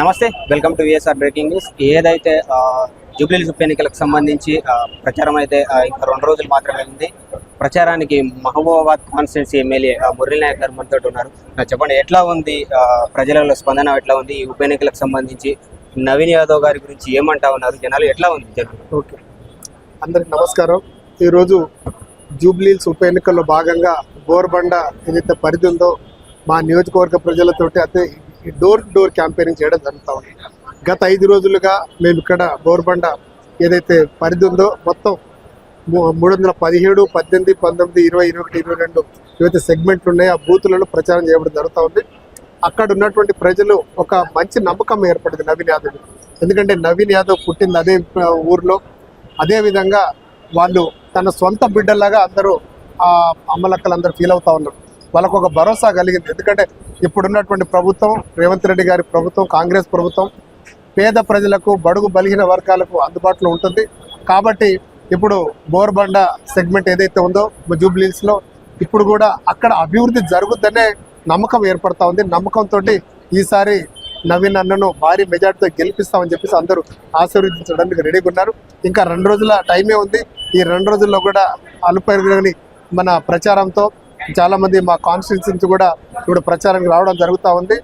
నమస్తే welcome to VSR breaking news ఏదైతే Jubilee ఉప ఎన్నికలకు సంబంధించి ప్రచారం అయితే ఇంకా రెండు రోజులు మాత్రమే ఉంది. ప్రచారానికి మహబూబాబాద్ కాన్స్టిట్యున్సీ ఎమ్మెల్యే మురళీ నాయక్ గారు మనతో ఉన్నారు. చెప్పండి ఎట్లా ఉంది ప్రజలలో స్పందన ఎట్లా ఉంది? ఈ ఉప ఎన్నికలకు సంబంధించి నవీన్ యాదవ్ గారి గురించి ఏమంటా ఉన్నారు? జనాలు ఎట్లా ఉంది? జనం ఓకే. అందరికి నమస్కారం. ఈరోజు జూబ్లీల్స్ ఉప ఎన్నికల్లో భాగంగా గోర్బండ ఏదైతే పరిధి ఉందో మా నియోజకవర్గ ప్రజలతోటి అయితే ఈ డోర్ టు డోర్ క్యాంపెయినింగ్ చేయడం జరుగుతూ ఉంది. గత ఐదు రోజులుగా మేము ఇక్కడ బోర్బండ ఏదైతే పరిధి ఉందో మొత్తం మూ- మూడు వందల పదిహేడు పద్దెనిమిది పంతొమ్మిది ఇరవై ఇరవై ఒకటి ఇరవై రెండు ఏవైతే సెగ్మెంట్లు ఉన్నాయో ఆ బూతులలో ప్రచారం చేయడం జరుగుతూ ఉంది. అక్కడ ఉన్నటువంటి ప్రజలు ఒక మంచి నమ్మకం ఏర్పడింది నవీన్ యాదవ్ ఎందుకంటే నవీన్ యాదవ్ పుట్టింది అదే ఊర్లో. అదే విధంగా వాళ్ళు తన సొంత బిడ్డలాగా అందరూ ఆ అమ్మలక్కలు అందరూ ఫీల్ అవుతా ఉన్నారు. వాళ్ళకు ఒక భరోసా కలిగింది. ఎందుకంటే ఇప్పుడున్నటువంటి ప్రభుత్వం రేవంత్ రెడ్డి గారి ప్రభుత్వం కాంగ్రెస్ ప్రభుత్వం పేద ప్రజలకు బడుగు బలిగిన వర్గాలకు అందుబాటులో ఉంటుంది. కాబట్టి ఇప్పుడు బోర్బండ సెగ్మెంట్ ఏదైతే ఉందో జూబ్లీస్లో ఇప్పుడు కూడా అక్కడ అభివృద్ధి జరుగుద్దనే నమ్మకం ఏర్పడతా ఉంది. నమ్మకంతో ఈసారి నవీన్ అన్నను భారీ మెజార్టీతో గెలిపిస్తామని చెప్పేసి అందరూ ఆశీర్వదించడానికి రెడీగా ఉన్నారు. ఇంకా రెండు రోజుల టైమే ఉంది. ఈ రెండు రోజుల్లో కూడా అలుపెరగని మన ప్రచారంతో చాలా మంది మా కాన్స్టిట్యూన్సీ నుంచి కూడా ఇప్పుడు ప్రచారానికి రావడం జరుగుతూ ఉంది.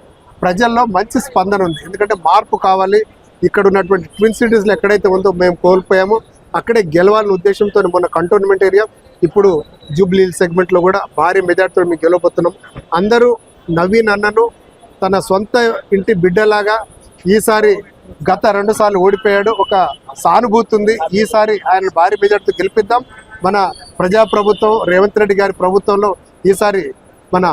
ప్రజల్లో మంచి స్పందన ఉంది. ఎందుకంటే మార్పు కావాలి. ఇక్కడ ఉన్నటువంటి ట్విన్ సిటీస్లో ఎక్కడైతే ఉందో మేము కోల్పోయామో. అక్కడే గెలవాలనే ఉద్దేశంతో మొన్న కంటోన్మెంట్ ఏరియా ఇప్పుడు జూబ్లీ సెగ్మెంట్లో కూడా భారీ మెజార్టీతో మేము గెలవబోతున్నాం. అందరూ నవీన్ అన్నను తన సొంత ఇంటి బిడ్డలాగా ఈసారి గత రెండు సార్లు ఓడిపోయాడు. ఒక సానుభూతి ఉంది. ఈసారి ఆయన భారీ మెజార్టీతో గెలిపిద్దాం. మన ప్రజాప్రభుత్వం రేవంత్ రెడ్డి గారి ప్రభుత్వంలో ఈసారి మన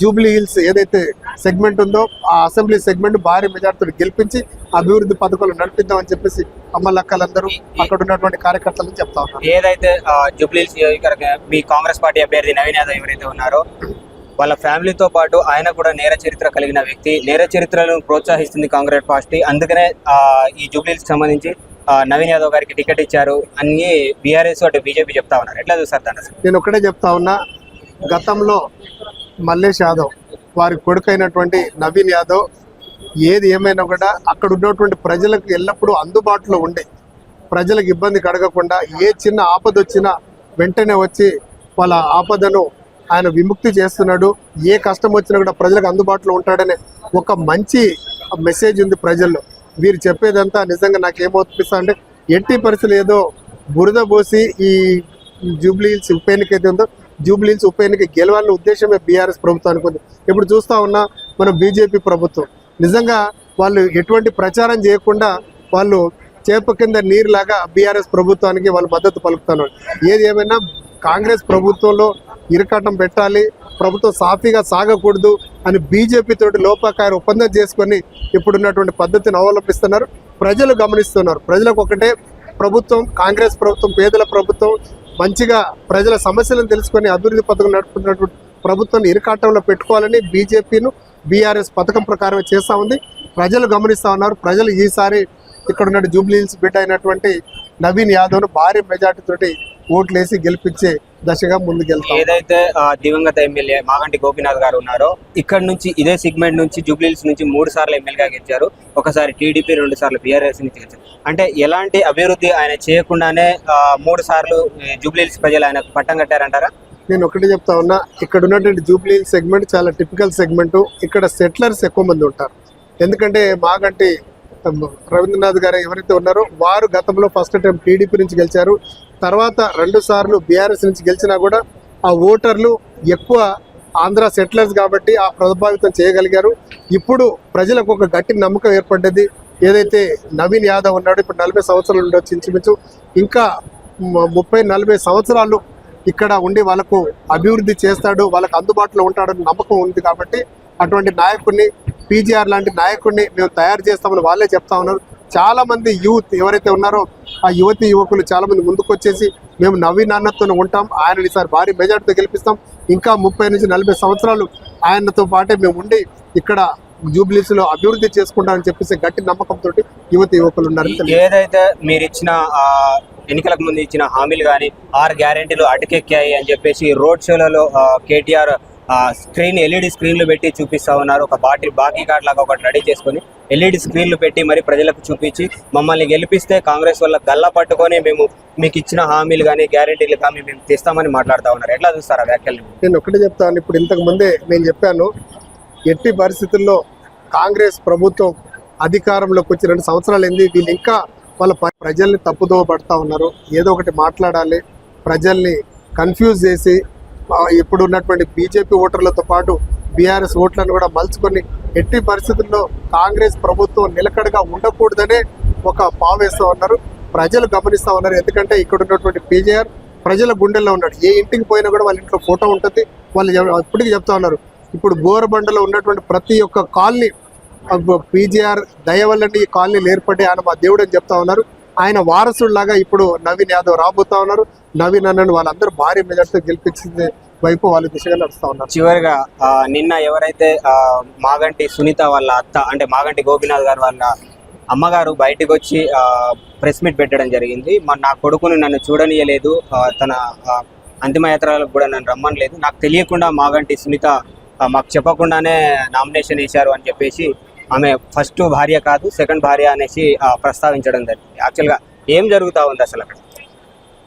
జూబ్లీ హిల్స్ ఏదైతే సెగ్మెంట్ ఉందో ఆ అసెంబ్లీ సెగ్మెంట్ భారీ మెజార్టీతో గెలిపించి అభివృద్ధి పథకాలు నడిపిద్దామని చెప్పేసి అమ్మలక్కలందరూ అక్కడ ఉన్నటువంటి కార్యకర్తలు చెప్తా ఉన్నారు. ఏదైతే జూబ్లీహిల్స్ నియోజకవర్గ మీ కాంగ్రెస్ పార్టీ అభ్యర్థి నవీన్ యాదవ్ ఎవరైతే ఉన్నారో వాళ్ళ ఫ్యామిలీతో పాటు ఆయన కూడా నేర చరిత్ర కలిగిన వ్యక్తి. నేర చరిత్రను ప్రోత్సహిస్తుంది కాంగ్రెస్ పార్టీ. అందుకనే ఆ, ఈ జూబ్లీహిల్స్ సంబంధించి నవీన్ యాదవ్ గారికి టికెట్ ఇచ్చారు అని బీఆర్ఎస్ అటు బీజేపీ చెప్తా ఉన్నారు. ఎట్లా దాన్ని అసలు? నేను ఒకటే చెప్తా ఉన్నా గతంలో మల్లేష్ యాదవ్ వారి కొడుకైనటువంటి నవీన్ యాదవ్ ఏది ఏమైనా కూడా అక్కడ ఉన్నటువంటి ప్రజలకు ఎల్లప్పుడూ అందుబాటులో ఉండే ప్రజలకు ఇబ్బంది కడగకుండా ఏ చిన్న ఆపద వచ్చినా వెంటనే వచ్చి వాళ్ళ ఆపదను ఆయన విముక్తి చేస్తున్నాడు. ఏ కష్టం వచ్చినా కూడా ప్రజలకు అందుబాటులో ఉంటాడనే ఒక మంచి మెసేజ్ ఉంది ప్రజల్లో. వీరు చెప్పేదంతా నిజంగా నాకు ఏమవుతుందిస్తా అంటే ఎట్టి పరిస్థితులు ఏదో బురద పోసి ఈ జూబ్లీ హిల్స్ ఉప ఎన్నిక అయితే ఉందో జూబ్లీన్స్ ఉప ఎన్నిక గెలవాలన్న ఉద్దేశమే బీఆర్ఎస్ ప్రభుత్వానికి ఉంది ఇప్పుడు చూస్తా ఉన్నా మన బీజేపీ ప్రభుత్వం. నిజంగా వాళ్ళు ఎటువంటి ప్రచారం చేయకుండా వాళ్ళు చేప కింద నీరులాగా బీఆర్ఎస్ ప్రభుత్వానికి వాళ్ళు మద్దతు పలుకుతున్నారు. ఏది ఏమైనా కాంగ్రెస్ ప్రభుత్వంలో ఇరకాటం పెట్టాలి ప్రభుత్వం సాఫీగా సాగకూడదు అని బీజేపీ తోటి లోపాకార ఒప్పందం చేసుకొని ఇప్పుడున్నటువంటి పద్ధతిని అవలంబిస్తున్నారు. ప్రజలు గమనిస్తున్నారు. ప్రజలకు ఒకటే ప్రభుత్వం కాంగ్రెస్ ప్రభుత్వం పేదల ప్రభుత్వం మంచిగా ప్రజల సమస్యలను తెలుసుకొని అభివృద్ధి పథకం నడుపుతున్నటువంటి ప్రభుత్వాన్ని ఇరుకాటంలో పెట్టుకోవాలని బీజేపీను బీఆర్ఎస్ పథకం ప్రకారమే చేస్తూ ఉంది. ప్రజలు గమనిస్తూ ఉన్నారు. ప్రజలు ఈసారి ఇక్కడ ఉన్న జూబ్లీ హిల్స్ బిడ్డ అయినటువంటి నవీన్ యాదవ్ను భారీ మెజార్టీతోటి ఓట్లేసి గెలిపించే దశగా ముందుకెళ్తాం. ఏదైతే దివంగత ఎమ్మెల్యే మాగంటి గోపీనాథ్ గారు ఉన్నారో ఇక్కడ నుంచి ఇదే సెగ్మెంట్ నుంచి జూబ్లీహిల్స్ నుంచి మూడు సార్లు ఎమ్మెల్యేగా గెలిచారు. ఒకసారి టీడీపీ రెండు సార్లు బీఆర్ఎస్ నుంచి గెలిచారు. అంటే ఎలాంటి అభివృద్ధి ఆయన చేయకుండానే మూడు సార్లు జూబ్లీహిల్స్ ప్రజలు ఆయన పట్టం కట్టారంటారా? నేను ఒకటి చెప్తా ఉన్నా ఇక్కడ ఉన్నటువంటి జూబ్లీ సెగ్మెంట్ చాలా టిపికల్ సెగ్మెంట్ ఇక్కడ సెటిలర్స్ ఎక్కువ మంది ఉంటారు. ఎందుకంటే మాగంటి రవీంద్రనాథ్ గారు ఎవరైతే ఉన్నారో వారు గతంలో ఫస్ట్ టైం టీడీపీ నుంచి గెలిచారు. తర్వాత రెండు సార్లు బీఆర్ఎస్ నుంచి గెలిచినా కూడా ఆ ఓటర్లు ఎక్కువ ఆంధ్ర సెటిలర్స్ కాబట్టి ఆ ప్రభావితం చేయగలిగారు. ఇప్పుడు ప్రజలకు ఒక గట్టి నమ్మకం ఏర్పడ్డది. ఏదైతే నవీన్ యాదవ్ ఉన్నాడు ఇప్పుడు నలభై సంవత్సరాలు ఉండొచ్చు ఇంచుమించు. ఇంకా ముప్పై నలభై సంవత్సరాలు ఇక్కడ ఉండి వాళ్ళకు అభివృద్ధి చేస్తాడు వాళ్ళకు అందుబాటులో ఉంటాడని నమ్మకం ఉంది కాబట్టి అటువంటి నాయకుడిని పీజీఆర్ లాంటి నాయకుడిని మేము తయారు చేస్తామని వాళ్ళే చెప్తా ఉన్నారు. చాలా మంది యూత్ ఎవరైతే ఉన్నారో ఆ యువతి యువకులు చాలా మంది ముందుకు వచ్చేసి మేము నవీన్ అన్నతో ఉంటాం. ఆయన ఈసారి భారీ మెజార్టీతో గెలిపిస్తాం. ఇంకా ముప్పై నుంచి నలభై సంవత్సరాలు ఆయనతో పాటే మేము ఉండి ఇక్కడ జూబ్లీస్లో అభివృద్ధి చేసుకుంటామని చెప్పేసి గట్టి నమ్మకంతో యువతి యువకులు తెలియదు ఏదైతే మీరు ఇచ్చిన ఎన్నికలకు ముందు ఇచ్చిన హామీలు కానీ ఆరు గ్యారెంటీలు అటకెక్కాయి అని చెప్పేసి రోడ్ షోలలో కేటీఆర్ స్క్రీన్ ఎల్ఈడి స్క్రీన్లు పెట్టి చూపిస్తా ఉన్నారు. ఒక బాటి బాకీ కార్డ్ లాగా ఒకటి రెడీ చేసుకొని ఎల్ఈడి స్క్రీన్లు పెట్టి మరి ప్రజలకు చూపించి మమ్మల్ని గెలిపిస్తే కాంగ్రెస్ వల్ల గల్లా పట్టుకొని మేము మీకు ఇచ్చిన హామీలు కానీ గ్యారెంటీలు కానీ మేము తెస్తామని మాట్లాడుతూ ఉన్నారు. ఎట్లా చూస్తారా వ్యాఖ్యలు? నేను ఒకటే చెప్తాను ఇప్పుడు ఇంతకు ముందే నేను చెప్పాను ఎట్టి పరిస్థితుల్లో కాంగ్రెస్ ప్రభుత్వం అధికారంలోకి వచ్చి రెండు సంవత్సరాలు ఏంది వీళ్ళు ఇంకా వాళ్ళ ప్రజల్ని తప్పుదోవ పడతా ఉన్నారు. ఏదో ఒకటి మాట్లాడాలి. ప్రజల్ని కన్ఫ్యూజ్ చేసి ఇప్పుడు ఉన్నటువంటి బీజేపీ ఓటర్లతో పాటు బీఆర్ఎస్ ఓట్లను కూడా మలుచుకొని ఎట్టి పరిస్థితుల్లో కాంగ్రెస్ ప్రభుత్వం నిలకడగా ఉండకూడదనే ఒక పావేస్తూ ఉన్నారు. ప్రజలు గమనిస్తూ ఉన్నారు. ఎందుకంటే ఇక్కడ ఉన్నటువంటి పీజేఆర్ ప్రజల గుండెల్లో ఉన్నాడు. ఏ ఇంటికి పోయినా కూడా వాళ్ళ ఇంట్లో ఫోటో ఉంటుంది. వాళ్ళు ఇప్పటికీ చెప్తా ఉన్నారు. ఇప్పుడు బోరబండలో ఉన్నటువంటి ప్రతి ఒక్క కాలనీ పీజీఆర్ దయ వల్లండి ఈ కాలనీలు ఏర్పడి ఆయన మా దేవుడు అని చెప్తా ఉన్నారు. ఆయన వారసుడిలాగా ఇప్పుడు నవీన్ యాదవ్ రాబోతా ఉన్నారు. నవీన్ అన్నను వాళ్ళందరూ భారీ మెజార్టీతో గెలిపించింది వైపు వాళ్ళు దిశగా నడుస్తా ఉన్నారు. చివరిగా నిన్న ఎవరైతే మాగంటి సునీత వాళ్ళ అత్త అంటే మాగంటి గోపినాథ్ గారు వాళ్ళ అమ్మగారు బయటకు వచ్చి ప్రెస్ మీట్ పెట్టడం జరిగింది. మరి నా కొడుకుని నన్ను చూడనియలేదు. తన అంతిమయాత్రలకు కూడా నన్ను రమ్మనలేదు. నాకు తెలియకుండా మాగంటి సునీత మాకు చెప్పకుండానే నామినేషన్ వేశారు అని చెప్పేసి ఆమె ఫస్ట్ భార్య కాదు సెకండ్ భార్య అనేసి ఆ, ప్రస్తావించడం జరిగింది. యాక్చువల్గా ఏం జరుగుతా ఉంది అసలు అక్కడ?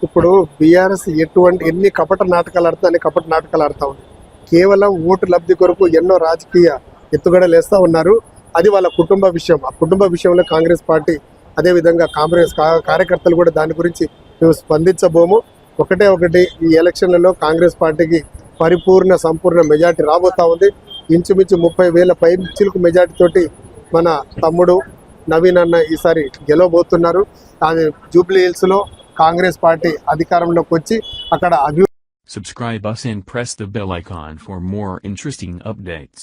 ఇప్పుడు బీఆర్ఎస్ ఎటువంటి ఎన్ని కపట నాటకాలు ఆడుతా అన్ని కపట నాటకాలు ఆడుతా ఉంది. కేవలం ఓటు లబ్ధి కొరకు ఎన్నో రాజకీయ ఎత్తుగడలు వేస్తూ ఉన్నారు. అది వాళ్ళ కుటుంబ విషయం. ఆ కుటుంబ విషయంలో కాంగ్రెస్ పార్టీ అదే విధంగా కాంగ్రెస్ కార్యకర్తలు కూడా దాని గురించి మేము స్పందించబోము. ఒకటే ఒకటి ఈ ఎలక్షన్లలో కాంగ్రెస్ పార్టీకి పరిపూర్ణ సంపూర్ణ మెజార్టీ రాబోతా ఉంది. ఇంచుమించు ముప్పై వేల పై చిలుకు మెజార్టీ తోటి మన తమ్ముడు నవీన్ అన్న ఈసారి గెలవబోతున్నారు అది జూబ్లీ హిల్స్లో కాంగ్రెస్ పార్టీ అధికారంలోకి వచ్చి అక్కడ అభివృద్ధి Subscribe us and press the bell icon for more interesting updates.